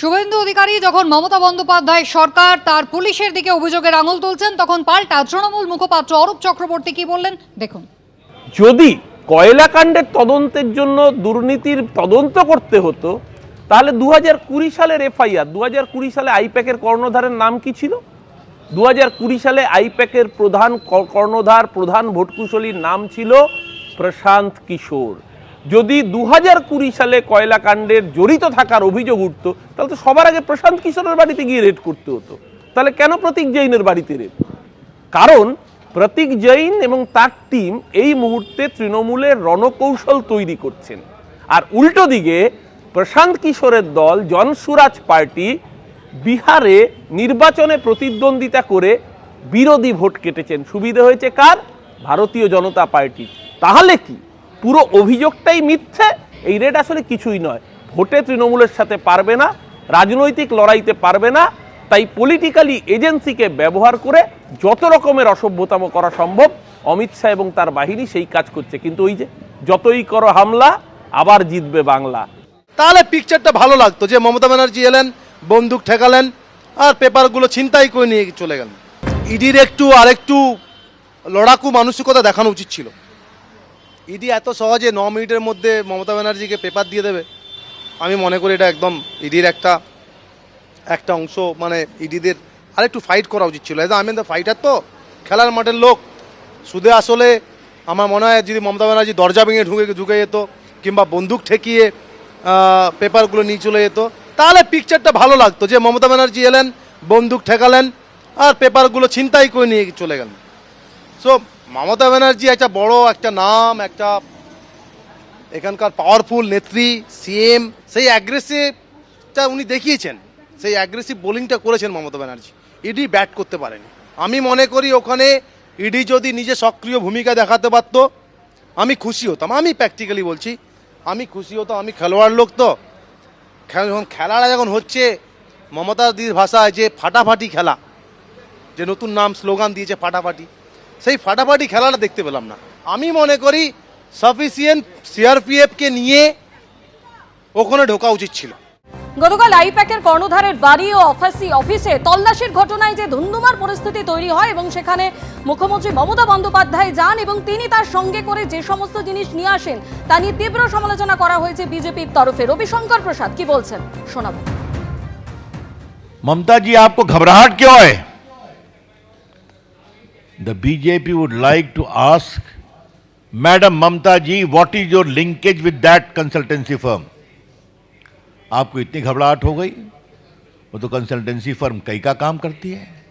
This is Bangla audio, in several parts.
শুভেন্দু অধিকারী যখন মমতা বন্দ্যোপাধ্যায় সরকার, তার পুলিশের দিকে অভিযোগের আঙুল তুলছেন, তখন পাল্টা তৃণমূল মুখপাত্র অরূপ চক্রবর্তী কি বললেন? দেখুন। যদি কয়লাকাণ্ডের তদন্তের জন্য দুর্নীতির তদন্ত করতে হতো, তাহলে দু হাজার কুড়ি সালের এফআইআর দু হাজার কুড়ি সালে আইপ্যাকের কর্ণধারের নাম কি ছিল? দু হাজার কুড়ি সালে আইপ্যাকের প্রধান কর্ণধার, প্রধান ভোটকুশলীর নাম ছিল প্রশান্ত কিশোর। যদি দু হাজার কুড়ি সালে কয়লাকাণ্ডের জড়িত থাকার অভিযোগ উঠতো, তাহলে তো সবার আগে প্রশান্ত কিশোরের বাড়িতে গিয়ে রেড করতে হতো। তাহলে কেন প্রতীক জৈনের বাড়িতে রেড কারণ প্রতীক জৈন এবং তার টিম এই মুহূর্তে তৃণমূলের রণকৌশল তৈরি করছেন। আর উল্টো দিকে প্রশান্ত কিশোরের দল জনসুরাজ পার্টি বিহারে নির্বাচনে প্রতিদ্বন্দ্বিতা করে বিরোধী ভোট কেটেছেন। সুবিধে হয়েছে কার? ভারতীয় জনতা পার্টি। তাহলে কি? পুরো অভিযোগটাই মিথ্যে, এই রেট আসলে কিছুই নয়। ভোটে তৃণমূলের সাথে পারবে না, রাজনৈতিক লড়াইতে পারবে না, তাই পলিটিক্যালি এজেন্সিকে ব্যবহার করে যত রকমের অসভ্যতাম করা সম্ভব, অমিত শাহ এবং তার বাহিনী সেই কাজ করছে। কিন্তু ওই যে যতই করো হামলা, আবার জিতবে বাংলা। তাহলে পিকচারটা ভালো লাগতো যে মমতা ব্যানার্জি এলেন, বন্দুক ঠেকালেন, আর পেপারগুলো ছিনতাই করে নিয়ে চলে গেলেন। ইডির একটু আরেকটু লড়াকু মানসিকতা দেখানো উচিত ছিল। ইডি এত সহজে ন মিনিটের মধ্যে মমতা ব্যানার্জিকে পেপার দিয়ে দেবে। আমি মনে করি এটা একদম ইডির একটা একটা অংশ মানে ইডিদের আরেকটু ফাইট করা উচিত ছিল। আমি তো ফাইটার তো, খেলার মাঠের লোক। সুদে আসলে আমার মনে হয় যদি মমতা ব্যানার্জি দরজা ভেঙে ঢুকে ঢুকে যেত, কিংবা বন্দুক ঠেকিয়ে পেপারগুলো নিয়ে চলে যেত, তাহলে পিকচারটা ভালো লাগতো যে মমতা ব্যানার্জি এলেন, বন্দুক ঠেকালেন, আর পেপারগুলো ছিনতাই করে নিয়ে চলে গেলেন। সো মমতা ব্যানার্জি একটা বড় একটা নাম, একটা এখানকার পাওয়ারফুল নেত্রী সিএম সেই অ্যাগ্রেসিভটা উনি দেখিয়েছেন। সেই অ্যাগ্রেসিভ বোলিংটা করেছেন মমতা ব্যানার্জি। ইডি ব্যাট করতে পারেনি। আমি মনে করি ওখানে ইডি যদি নিজে সক্রিয় ভূমিকা দেখাতে পারতো, আমি খুশি হতাম। আমি প্র্যাকটিক্যালি বলছি, আমি খুশি হতাম। আমি খেলোয়াড় লোক তো। যখন খেলাটা যখন হচ্ছে, মমতা দিদির ভাষায় যে ফাটাফাটি খেলা, যে নতুন নাম, স্লোগান দিয়েছে ফাটাফাটি। সেই ফাটাফাটি খেলাটা দেখতে পেলাম না। আমি মনে করি সাফিসিয়েন্ট সিআরপিএফকে নিয়ে ওখানে ঢোকা উচিত ছিল। গতকাল আইপ্যাকের কর্ণধারের বাড়ি ও অফিসি অফিসে তল্লাশির ঘটনায় যে ধুন্ধুমার পরিস্থিতি তৈরি হয় এবং সেখানে মুখ্যমন্ত্রী মমতা বন্দ্যোপাধ্যায় যান এবং তিনি তার সঙ্গে করে যে সমস্ত জিনিস নিয়ে আসেন তা নিয়ে তীব্র সমালোচনা করা হয়েছে বিজেপির তরফে। রবিশঙ্কর প্রসাদ কি বলছেন? শোনাব। মমতা জি আপকো ঘবরাহট কেউ হয়? The BJP would like to ask madam Mamata ji what is your linkage with that consultancy firm आपको इतनी घबराहट हो गई? वो तो कंसल्टेंसी फर्म कई का काम करती है।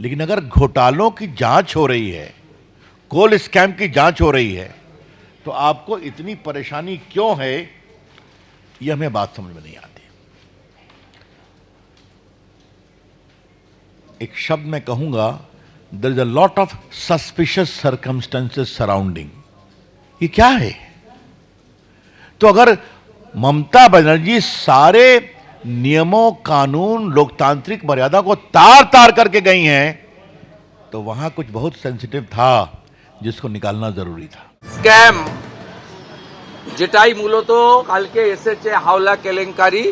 लेकिन अगर घोटालों की जाँच हो रही है कोल स्कैम की जाँच हो रही है तो आपको इतनी परेशानी क्यों है? ये हमें बात समझ में नहीं आती। एक शब्द मैं कहूँगा there is a lot of suspicious circumstances surrounding ये क्या है तो अगर ममता बनर्जी सारे नियमों कानून लोकतांत्रिक मर्यादा को तार तार करके गई हैं तो वहां कुछ बहुत सेंसिटिव था जिसको निकालना जरूरी था স্ক্যাম যেটাই মূলত কালকে এসেছে হাওলা কেলেঙ্কারি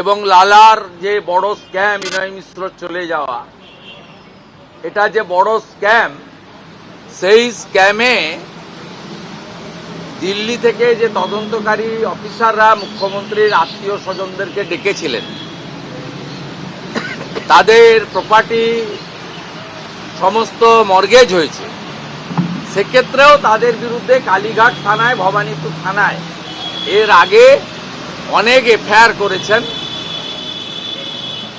এবং লালার যে বড় স্ক্যাম বিনয় মিশ্র চলে যাওয়া এটা যে বড় স্ক্যাম, সেই স্ক্যামে দিল্লি থেকে যে তদন্তকারী অফিসাররা, মুখ্যমন্ত্রীর আত্মীয় স্বজনদেরকে ডেকেছিলেন, তাদের প্রপার্টি সমস্ত মর্গেজ হয়েছে। সেক্ষেত্রেও তাদের বিরুদ্ধে কালীঘাট থানায়, ভবানীপুর থানায় এর আগে অনেক এফআইআর করেছেন।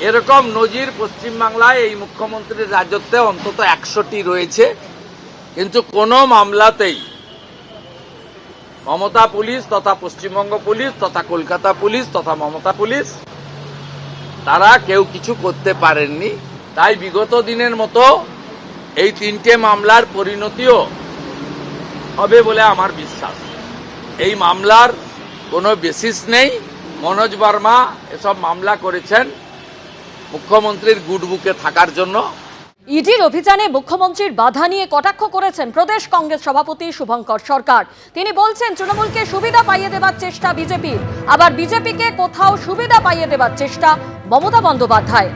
এরকম নজির পশ্চিমবাংলায় এই মুখ্যমন্ত্রীর রাজত্বে অন্তত একশোটি রয়েছে। কিন্তু কোনো মামলাতেই মমতা পুলিশ তথা পশ্চিমবঙ্গ পুলিশ তথা কলকাতা পুলিশ তথা মমতা পুলিশ, তারা কেউ কিছু করতে পারেননি। তাই বিগত দিনের মতো এই তিনটে মামলার পরিণতিও হবে বলে আমার বিশ্বাস। এই মামলার কোনো বেসিস নেই। মনোজ বর্মা এসব মামলা করেছেন। মুখ্যমন্ত্রীর গুড বুকে থাকার জন্য। ইডির অভিযানে মুখ্যমন্ত্রীর বাধা নিয়ে কটাক্ষ করেছেন প্রদেশ কংগ্রেস সভাপতি শুভঙ্কর সরকার। তিনি বলছেন তৃণমূলকে সুবিধা পাইয়ে দেওয়ার চেষ্টা বিজেপির। আবার বিজেপিকে কোথাও সুবিধা পাইয়ে দেবার চেষ্টা মমতা বন্দ্যোপাধ্যায়।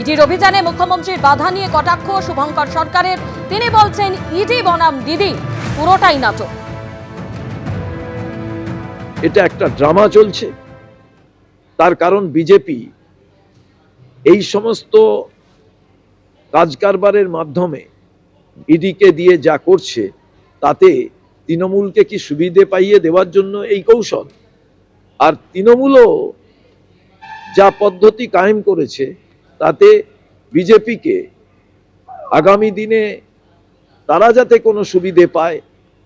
ইডির অভিযানে মুখ্যমন্ত্রীর বাধা নিয়ে কটাক্ষ শুভঙ্কর সরকারের। তিনি বলছেন ইডি বনাম দিদি পুরোটাই নাটক। এটা একটা ড্রামা চলছে। তার কারণ বিজেপি। এই সমস্ত কাজ কারবারের মাধ্যমে ইডিকে দিয়ে যা করছে, তাতে তৃণমূলকে কি সুবিধে পাইয়ে দেওয়ার জন্য এই কৌশল? আর তৃণমূলও যা পদ্ধতি কায়েম করেছে, তাতে বিজেপিকে আগামী দিনে তারা যাতে কোনো সুবিধে পায়,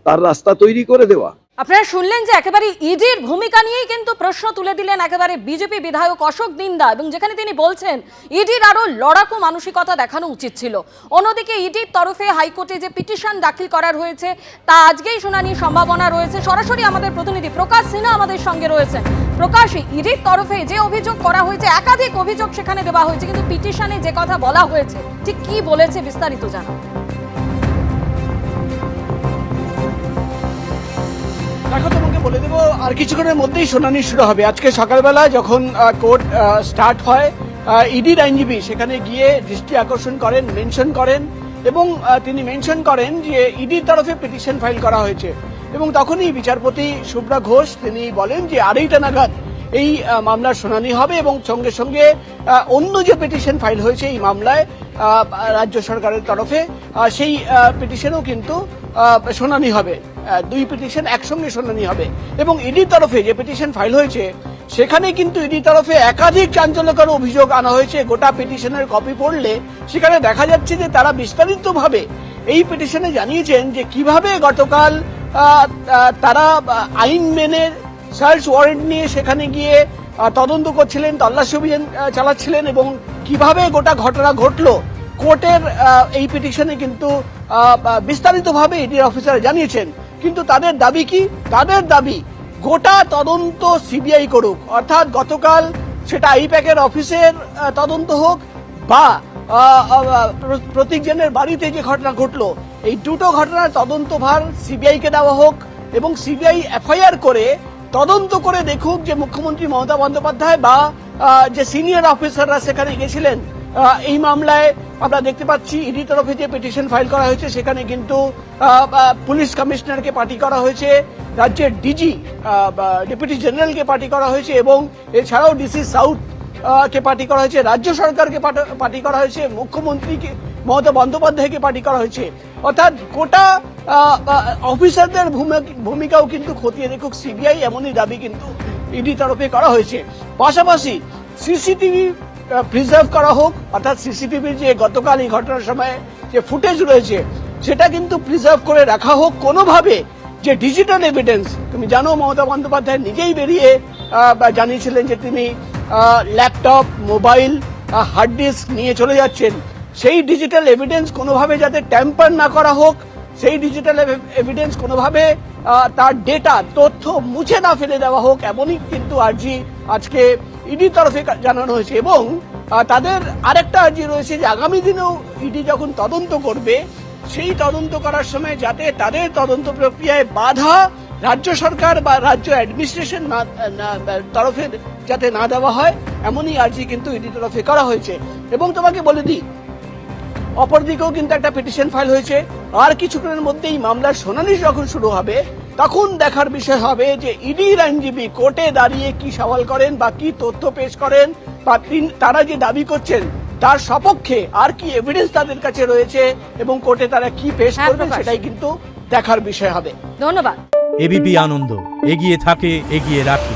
তার রাস্তা তৈরি করে দেওয়া। আপনারা শুনলেন যে একেবারে ইডির ভূমিকা নিয়েই কিন্তু প্রশ্ন তুলে দিলেন একেবারে বিজেপি বিধায়ক অশোক দিন্দা এবং যেখানে তিনি বলছেন, ইডির আরও লড়াকু মানসিকতা দেখানো উচিত ছিল। অন্যদিকে ইডির তরফে হাইকোর্টে যে পিটিশন দাখিল করার হয়েছে, তা আজকেই শুনানির সম্ভাবনা রয়েছে। সরাসরি আমাদের প্রতিনিধি প্রকাশ সিনহা আমাদের সঙ্গে রয়েছেন। প্রকাশ, ইডির তরফে যে অভিযোগ করা হয়েছে, একাধিক অভিযোগ সেখানে দেওয়া হয়েছে, কিন্তু পিটিশনে যে কথা বলা হয়েছে, ঠিক কি বলেছে বিস্তারিত জানাও বলে দেবো, আর কিছুক্ষণের মধ্যেই শুনানি শুরু হবে। আজকে সকালবেলা যখন কোর্ট স্টার্ট হয় ইডির আইনজীবী সেখানে গিয়ে দৃষ্টি আকর্ষণ করেন, মেনশন করেন এবং তিনি মেনশন করেন যে ইডির তরফে পিটিশন ফাইল করা হয়েছে। এবং তখনই বিচারপতি শুভ্রা ঘোষ, তিনি বলেন যে আড়াইটা নাগাদ এই মামলার শুনানি হবে এবং সঙ্গে সঙ্গে অন্য যে পিটিশন ফাইল হয়েছে এই মামলায় রাজ্য সরকারের তরফে সেই পিটিশনও কিন্তু শুনানি হবে। দুই পিটিশন একসঙ্গে শুনানি হবে। এবং ইডির তরফে যে পিটিশন ফাইল হয়েছে, সেখানে কিন্তু ইডি তরফে একাধিক চাঞ্চল্যকর অভিযোগ আনা হয়েছে। গোটা পিটিশনের কপি পড়লে সেখানে দেখা যাচ্ছে যে তারা বিস্তারিতভাবে এই পিটিশনে জানিয়েছেন যে কীভাবে গতকাল তারা আইন মেনে সার্চ ওয়ারেন্ট নিয়ে সেখানে গিয়ে তদন্ত করছিলেন, তল্লাশি অভিযান চালাচ্ছিলেন এবং কীভাবে গোটা ঘটনা ঘটলো। কোর্টের এই পিটিশনে কিন্তু বিস্তারিতভাবে ইডির অফিসার জানিয়েছেন। কিন্তু তাদের দাবি কি? তাদের দাবি, গোটা তদন্ত সিবিআই করুক, অর্থাৎ গতকাল সেটা আইপ্যাকের অফিসের তদন্ত হোক বা প্রতীক জেনের বাড়িতে যে ঘটনা ঘটলো, এই দুটো ঘটনার তদন্তভার সিবিআই কে দেওয়া হোক এবং সিবিআই এফআইআর করে তদন্ত করে দেখুক যে মুখ্যমন্ত্রী মমতা বন্দ্যোপাধ্যায় বা যে সিনিয়র অফিসাররা সেখানে গেছিলেন এই মামলায় আমরা দেখতে পাচ্ছি ইডি তরফে যে পিটিশন ফাইল করা হয়েছে, সেখানে কিন্তু পুলিশ কমিশনারকে পার্টি করা হয়েছে, রাজ্যের ডিজি ডেপুটি জেনারেলকে পার্টি করা হয়েছে এবং এছাড়াও ডিসি সাউথ কে পার্টি করা হয়েছে, রাজ্য সরকারকে পার্টি করা হয়েছে, মুখ্যমন্ত্রীকে, মমতা বন্দ্যোপাধ্যায়কে পার্টি করা হয়েছে। অর্থাৎ গোটা অফিসারদের ভূমি- ভূমিকাও কিন্তু খতিয়ে দেখুক সিবিআই এমনই দাবি কিন্তু ইডি তরফে করা হয়েছে। পাশাপাশি সিসিটিভি প্রিজার্ভ করা হোক, অর্থাৎ সিসিটিভির যে গতকাল এই ঘটনার সময় যে ফুটেজ রয়েছে, সেটা কিন্তু প্রিজার্ভ করে রাখা হোক। কোনোভাবে যে ডিজিটাল এভিডেন্স তুমি জানো মমতা বন্দ্যোপাধ্যায় নিজেই বেরিয়ে বা জানিয়েছিলেন যে তিনি ল্যাপটপ মোবাইল হার্ড ডিস্ক নিয়ে চলে যাচ্ছেন। সেই ডিজিটাল এভিডেন্স কোনোভাবে যাতে ট্যাম্পার না করা হোক, সেই ডিজিটাল এভিডেন্স কোনোভাবে তার ডেটা তথ্য মুছে না ফেলে দেওয়া হোক, এমনই কিন্তু আর্জি আজকে ইডি তরফে জানানো হয়েছে এবং তাদের আরেকটা আর্জি রয়েছে যে আগামী দিনেও ইডি যখন তদন্ত করবে, সেই তদন্ত করার সময় যাতে তাদের তদন্ত প্রক্রিয়ায় বাধা রাজ্য সরকার বা রাজ্য অ্যাডমিনিস্ট্রেশন তরফে যাতে না দেওয়া হয়, এমনই আর্জি কিন্তু ইডি তরফে করা হয়েছে। এবং তোমাকে বলে দিই, অপরদিকেও কিন্তু একটা পিটিশন ফাইল হয়েছে। আর কিছুক্ষণের মধ্যেই মামলার শুনানি যখন শুরু হবে তখন দেখার বিষয় হবে যে ইডির আইনজীবী কোর্টে দাঁড়িয়ে কি সওয়াল করেন বা কি তথ্য পেশ করেন বা তারা যে দাবি করছেন তার সপক্ষে আর কি এভিডেন্স তাদের কাছে রয়েছে এবং কোর্টে তারা কি পেশ হ্যাঁ, করবেন। সেটাই কিন্তু দেখার বিষয় হবে। ধন্যবাদ। এবিপি আনন্দ এগিয়ে থাকে এগিয়ে রাখে।